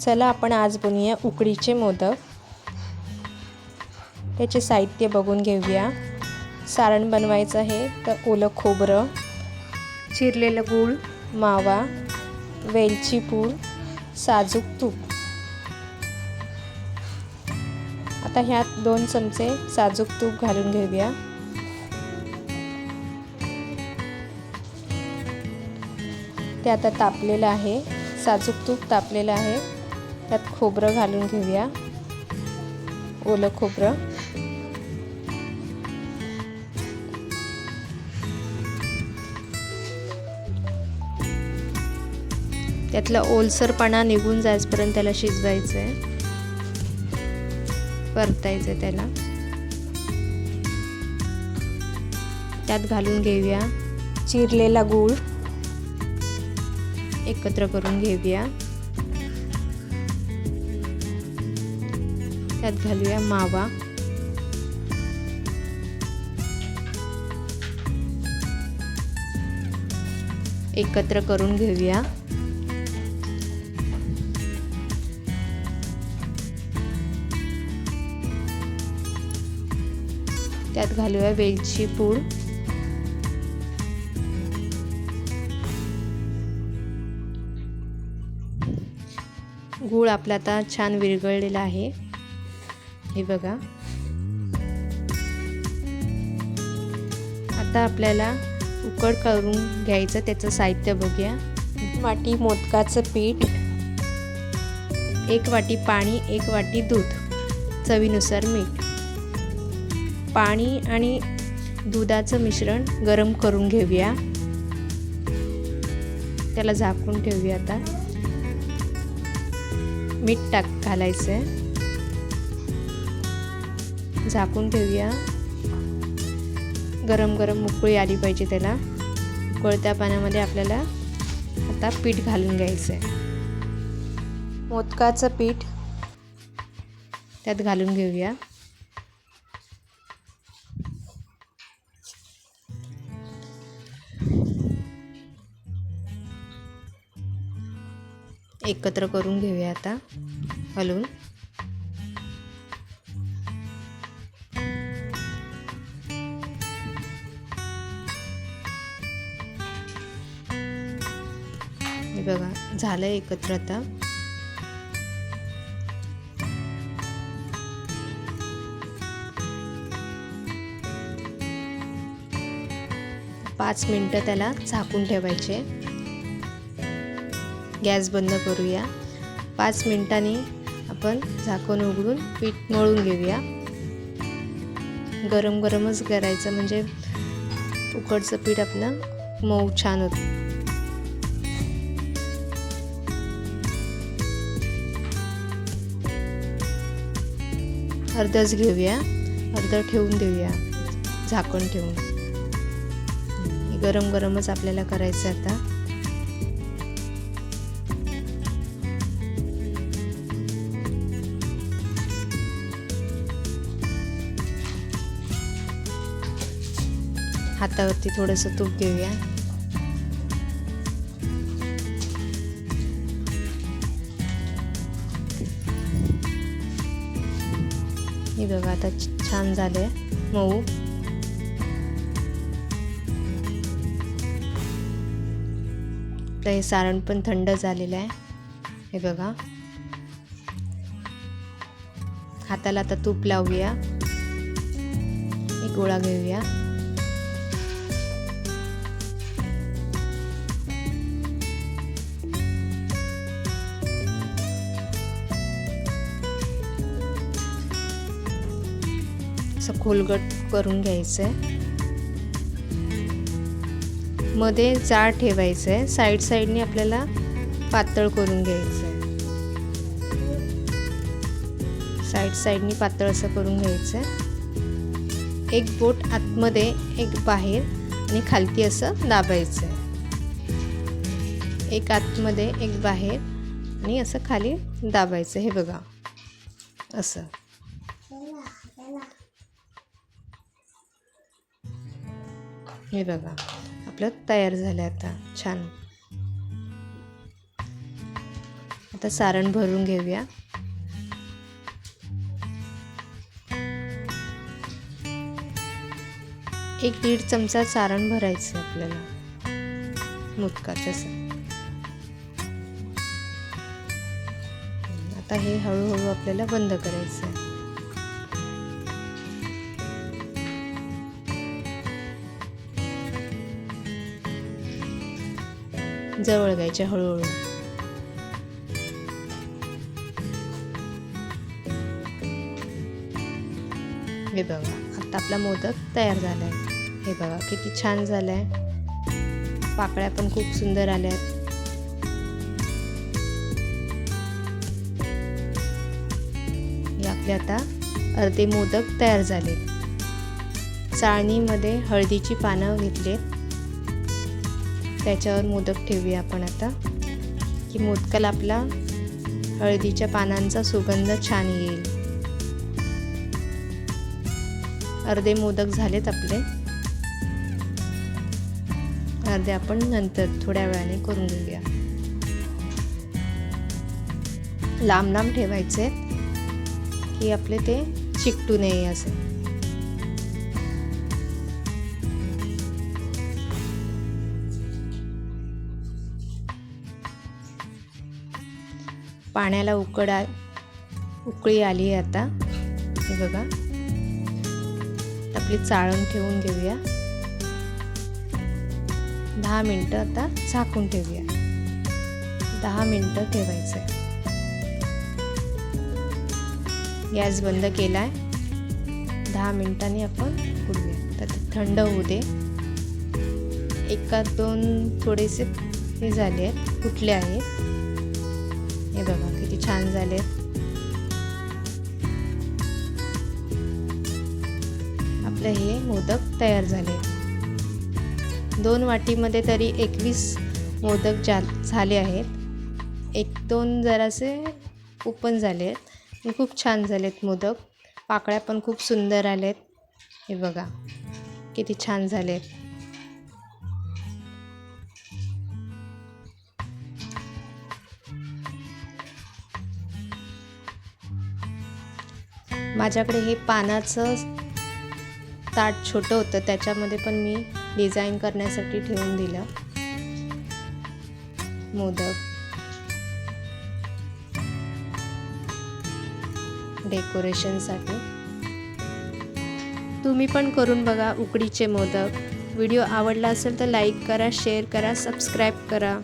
चला आपण आज बनवूया उकडीचे मोदक. त्याचे साहित्य बघून घेऊया. सारण बनवायचं आहे तर ओलं खोबरं चिरलेलं गूळ मावा वेलची पूड साजूक तूप. आता ह्यात दोन चमचे साजूक तूप घालून घेऊया. ते आता तापलेलं आहे. साजूक तूप तापलेलं आहे. त्यात खोबरं घालून घेऊया. ओलं खोबरं. त्यातला ओलसरपणा निघून जायचपर्यंत त्याला शिजवायचं आहे परतायचं आहे त्याला. त्यात घालून घेऊया चिरलेला गूळ. एकत्र करून घेऊया. त्यात घालूया मावा. एकत्र करून घेऊया. त्यात घालूया वेलची पूड. गूळ आपला आता छान विरघळलेला आहे. हे बघा. आता आपल्याला उकड करून घ्यायचं त्याचं साहित्य बघूया. वाटी मोदकाचं पीठ एक वाटी पाणी एक वाटी दूध चवीनुसार मीठ. पाणी आणि दुधाचं मिश्रण गरम करून घेऊया. त्याला झाकून ठेवूया आता. मीठ टाक घालायचं आहे झाकून ठेवूया. गरम गरम उकळी आली पाहिजे त्याला. उकळत्या पाण्यामध्ये आपल्याला आता पीठ घालून घ्यायचं आहे मोदकाचं पीठ त्यात घालून घेऊया. एकत्र करून घेऊया आता हलवून. बघा झालं एकत्र आता. पाच मिनटं त्याला झाकून ठेवायचे. गॅस बंद करूया. पाच मिनिटांनी आपण झाकण उघडून पीठ मळून घेऊया. गरम गरमच करायचं म्हणजे उकडचं पीठ आपलं मऊ छान होतं. अर्धच घेऊया. अर्धं ठेवून देऊया. झाकण ठेवून. गरम गरमच आपल्याला करायचं आता. हातावरती थोडंसं तूप घेऊया. हे बघा आता छान झाले मऊ. तर हे सारण पण थंड झालेलं आहे. हे बघा. हाताला आता तूप लावूया. एक गोळा घेऊया. असं खोलगट करून घ्यायचं. आहे मध्ये जाळ ठेवायचं आहे साईड साईडने आपल्याला पातळ करून घ्यायचं आहे साईड साईडनी पातळ असं करून घ्यायचं आहे एक बोट आतमध्ये एक बाहेर आणि खालती असं दाबायचं आहे एक आतमध्ये एक बाहेर आणि असं खाली दाबायचं. हे बघा. असं. हे बघा आपलं तयार झालं आता. छान. आता सारण भरून घेऊया. एक दीड चमचा सारण भरायचं आपल्याला. मोदकाचं आता हे हळूहळू आपल्याला बंद करायचं जवळ घ्यायच्या हळूहळू. हे बघा आता आपला मोदक तयार झाला आहे हे बघा किती छान झालं आहे पाकळ्या पण खूप सुंदर आल्या आहेत हे आपले आता अर्धे मोदक तयार झाले चाळणीमध्ये हळदीची पानं घेतलेत. त्याच्यावर मोदक ठेवूया आपण आता. की मोदकाला आपला हळदीच्या पानांचा सुगंध छान येईल. अर्धे मोदक झालेत आपले. अर्धे आपण नंतर थोड्या वेळाने करून घेऊया. लांब लांब ठेवायचे की आपले ते चिकटू नये असे. पाण्याला उकडा उकळी आली आहे आता. हे बघा. आपली चाळण ठेवून घेऊया. दहा मिनटं आता झाकून ठेवूया. दहा मिनटं ठेवायचं. आहे गॅस बंद केलाय. दहा मिनिटांनी आपण उडूया तर ते थंड होऊ दे. एका दोन थोडेसे हे झाले आहेत फुटले आहेत. हे बघा किती छान झाले. आपलं हे मोदक तयार झाले. दोन वाटीमध्ये तरी एकवीस मोदक जा झाले आहेत. एक दोन जरासे ओपन झाले आहेत. खूप छान झालेत मोदक. पाकळ्या पण खूप सुंदर आलेत. हे बघा किती छान झालेत. माझ्याकडे हे पानाचं ताट छोटं होतं त्याच्यामध्ये पण मी डिझाईन करण्यासाठी ठेवून दिलं. मोदक. डेकोरेशनसाठी तुम्ही पण करून बघा उकडीचे मोदक. व्हिडिओ आवडला असेल तर लाईक करा शेअर करा सबस्क्राईब करा.